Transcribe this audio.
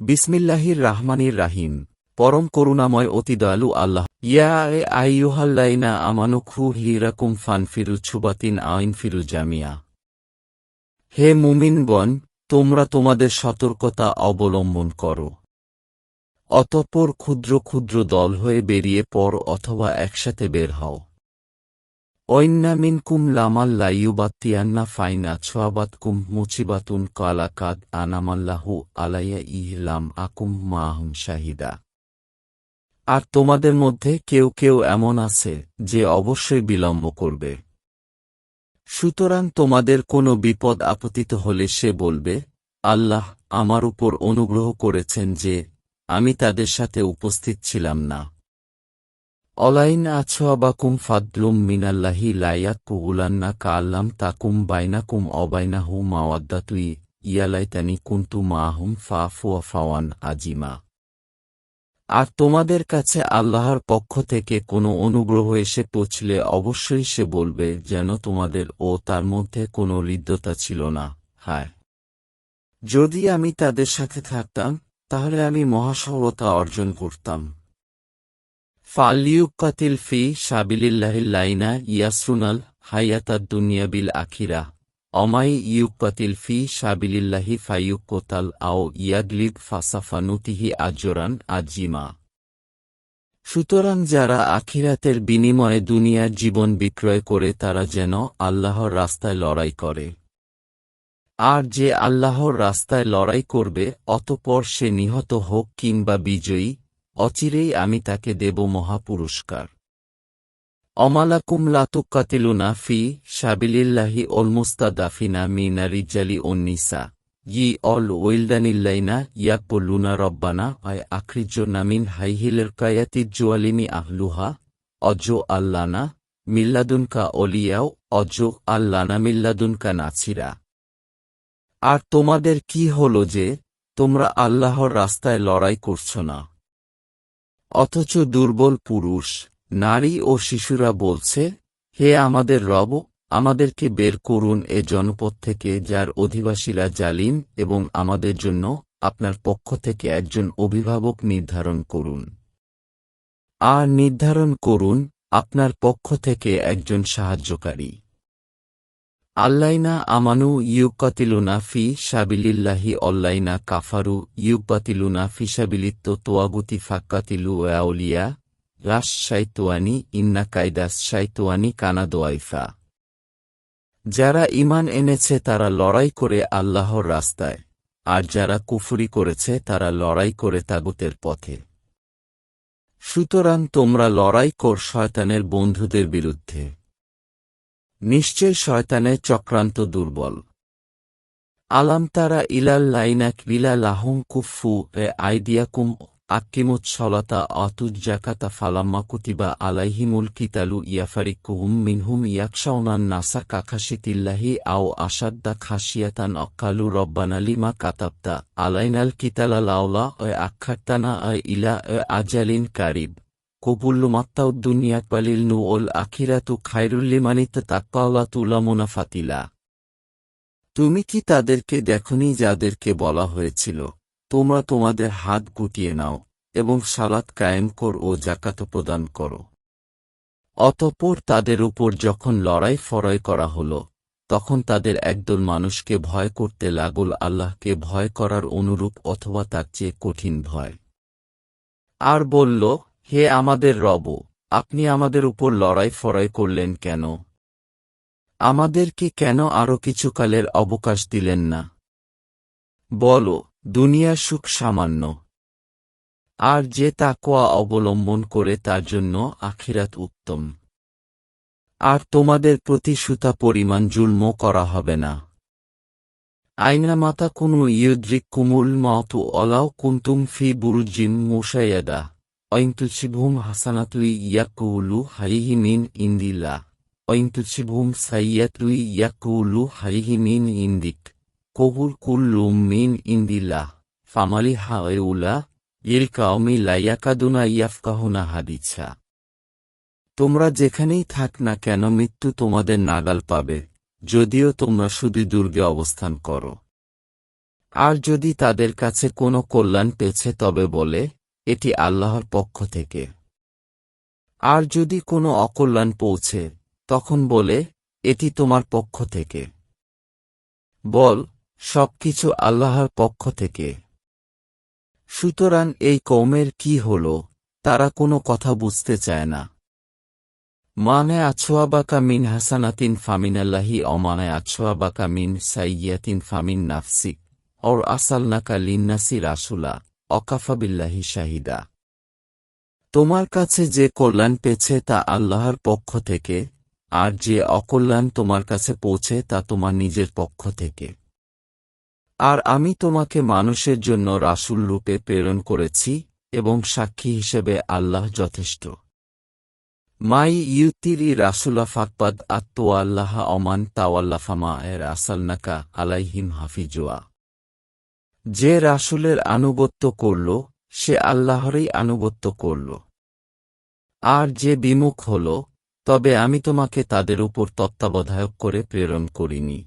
বিসমিল্লাহির রাহমানির রাহিম। পরম করুণাময় অতি দয়ালু আল্লাহ। ইয়া এ আইয়ুহাল্লাইনা আমানু খু হিরাকুম ফানফিরু ছুবাতিন আইন ফিরু জামিয়া। হে মুমিনগণ, তোমরা তোমাদের সতর্কতা অবলম্বন করো। অতঃপর ক্ষুদ্র ক্ষুদ্র দল হয়ে বেরিয়ে পর অথবা একসাথে বের হও। ঐন্না মিনকুম লামাল লাইয়ুবাত্তিয়ান্না ফাইনা ছোয়াবাতকুম মুচিবাতুন কালাকাদ আনামাল্লাহু আলাইয়া ইহলাম আকুম মাহুম শাহিদা। আর তোমাদের মধ্যে কেউ কেউ এমন আছে যে অবশ্যই বিলম্ব করবে। সুতরাং তোমাদের কোনো বিপদ আপতিত হলে সে বলবে, আল্লাহ আমার উপর অনুগ্রহ করেছেন যে আমি তাদের সাথে উপস্থিত ছিলাম না। অলাইন আছোয়াবাকুম ফাদলুম মিনাল্লাহি লাইয়াত কুগুলান্না কাল্লাম তাকুম বাইনাকুম অবাইনাহু মাওয়াদ্দাতুই ইয়ালাইতানি কুন্তু মাহুম ফা ফুয়া ফাওয়ান আজিমা। আর তোমাদের কাছে আল্লাহর পক্ষ থেকে কোনো অনুগ্রহ এসে পৌঁছলে অবশ্যই সে বলবে যেন তোমাদের ও তার মধ্যে কোনো হৃদ্যতা ছিল না। হায়। যদি আমি তাদের সাথে থাকতাম, তাহলে আমি মহাসৌরতা অর্জন করতাম। ফালিউকাতিল ফি সাবিলিল্লাহিল্লাইনা ইয়াসরুনাল হায়াতাদ দুনিয়া বিল আখিরা। অমাই ইউকাতিল ফি সাবিলিল্লাহি ফাইয়ুকোতাল আও ইয়াগলিব ফাসাফানুতিহি আজরান আজিমা সুতরাং যারা আখিরাতের বিনিময়ে দুনিয়ার জীবন বিক্রয় করে তারা যেন আল্লাহর রাস্তায় লড়াই করে। আর যে আল্লাহর রাস্তায় লড়াই করবে, অতপর সে নিহত হোক কিংবা বিজয়ী অচিরেই আমি তাকে দেব মহাপুরস্কার। অমালাকুম লাতুকাতিলুনা ফি সাবিলিল্লাহি অলমুস্তাদাফিনা মিনা রিজালি অন্নিসা ই অল ওইলদানিল্লাইনা ইয়াকবল্লুনা রব্বানা আয় আখরিজ্জনা মিন হাইহিলের কায়াতিজ্জুয়ালিমি আহলুহা, অজ আল্লানা, মিল্লাদুনকা অলিয়াও, অজ আল্লানা, মিল্লাদুনকা নাছিরা আর তোমাদের কি হল যে তোমরা আল্লাহর রাস্তায় লড়াই করছ না? অথচ দুর্বল পুরুষ, নারী ও শিশুরা বলছে, হে আমাদের রব, আমাদেরকে বের করুন এ জনপদ থেকে যার অধিবাসীরা জালিম এবং আমাদের জন্য আপনার পক্ষ থেকে একজন অভিভাবক নির্ধারণ করুন। আর নির্ধারণ করুন আপনার পক্ষ থেকে একজন সাহায্যকারী। আল্লাইনা আমানু ইউকাতিলুনা ফি সাবিলিল্লাহি অল্লাইনা কাফারু ইউকাতিলুনা ফিসাবিলিত্ত তোয়াগুতি ফাক্কাতিলু আউলিয়া রাস শাইতোয়ানি ইন্না কায়দাস শাইতোয়ানি কানাদোয়াইফা যারা ইমান এনেছে তারা লড়াই করে আল্লাহর রাস্তায়, আর যারা কুফুরি করেছে তারা লড়াই করে তাগুতের পথে। সুতরাং তোমরা লড়াই কর শয়তানের বন্ধুদের বিরুদ্ধে। নিশ্চয় শয়তানের চক্রান্ত দুর্বল। আলাম তারা ইলাল লাইনাক বিলা লাহম কুফু এ আইদিয়াকুম আক্কিমুত সলাতা অতুজ্জাকাতা ফালাম্মা কুতিবা আলাইহিমুল কিতালু ইয়াফারিকুহুম মিনহুম ইয়াকশাউনান নাসা কাখাশিতিল্লাহি আও আসাদ্দা খাসিয়াতান অক্কালু রব্বানা লিমা কাতাবতা আলাইনাল কিতালা লাওলা এ আক্ষার্তানা এ ইলা আজালিন কারিব। কবুল্লু মাত্তাউদ্দুনিয়া পালিল নু ওল আখিরাতু খাইরুল্লিমানিত তাক্কাওলা তুলামুনা ফাতিলা। তুমি কি তাদেরকে দেখনি যাদেরকে বলা হয়েছিল? তোমরা তোমাদের হাত গুটিয়ে নাও এবং সালাত কায়েম কর ও জাকাত প্রদান করো। অতপর তাদের উপর যখন লড়াই ফরয় করা হল, তখন তাদের একদল মানুষকে ভয় করতে লাগল, আল্লাহকে ভয় করার অনুরূপ অথবা তার চেয়ে কঠিন ভয়। আর বলল হে আমাদের রব, আপনি আমাদের উপর লড়াই ফড়াই করলেন কেন? আমাদেরকে কেন আরও কিছুকালের অবকাশ দিলেন না? বল দুনিয়ার সুখ সামান্য। আর যে তাকোয়া অবলম্বন করে তার জন্য আখিরাত উত্তম। আর তোমাদের প্রতি সুতা পরিমাণ জুলম করা হবে না। আইনা মাতা কোনো ইয়দ্রিক কুমুল মত অলাও কুন্তুম ফি বুরুজিম মুসাইয়াদা ঐন্তুসিভুম হাসানাতুই ইয়াকুলু হারিহি মিন ইন্দিলা ঐন্তুসিভুম সাইয়াতুই ইয়াকুলু হারিহি মিন ইন্দিক কবুল কুল্লুম মিন ইন্দিলা ফামালি হাওয়েউলা ইল কাউমি লাইয়াকাদুনা ইয়াফকাহুনা হাদিছা তোমরা যেখানেই থাক না কেন মৃত্যু তোমাদের নাগাল পাবে যদিও তোমরা শুধু দুর্গে অবস্থান করো আর যদি তাদের কাছে কোনো কল্যাণ পেয়েছে তবে বলে এটি আল্লাহর পক্ষ থেকে। আর যদি কোনো অকল্যাণ পৌঁছে, তখন বলে, এটি তোমার পক্ষ থেকে। বল, সবকিছু আল্লাহর পক্ষ থেকে। সুতরাং এই কৌমের কি হল, তারা কোনো কথা বুঝতে চায় না। মানে আছোয়াবাকা মিন হাসানাতিন ফামিনাল্লাহি অমানায় আছোয়াবাকা মিন সাইয়াতিন ফামিন নাফসিক, অর আসালনাকা লিন্নাসি রাসুলা। অকাফাবিল্লাহি শাহিদা। তোমার কাছে যে কল্যাণ পেয়েছে তা আল্লাহর পক্ষ থেকে, আর যে অকল্যাণ তোমার কাছে পৌঁছে তা তোমার নিজের পক্ষ থেকে। আর আমি তোমাকে মানুষের জন্য রাসূল রূপে প্রেরণ করেছি এবং সাক্ষী হিসেবে আল্লাহ যথেষ্ট। মাই ইউতিরি রাসুলা ফাকপাদ আত্মোয়াল্লাহ অমান তাওয়াল্লাফামা এর আসালনাকা আলাইহিম হাফিজুয়া। যে রাসুলের আনুগত্য করল, সে আল্লাহরই আনুগত্য করল। আর যে বিমুখ হল, তবে আমি তোমাকে তাদের উপর তত্ত্বাবধায়ক করে প্রেরণ করিনি।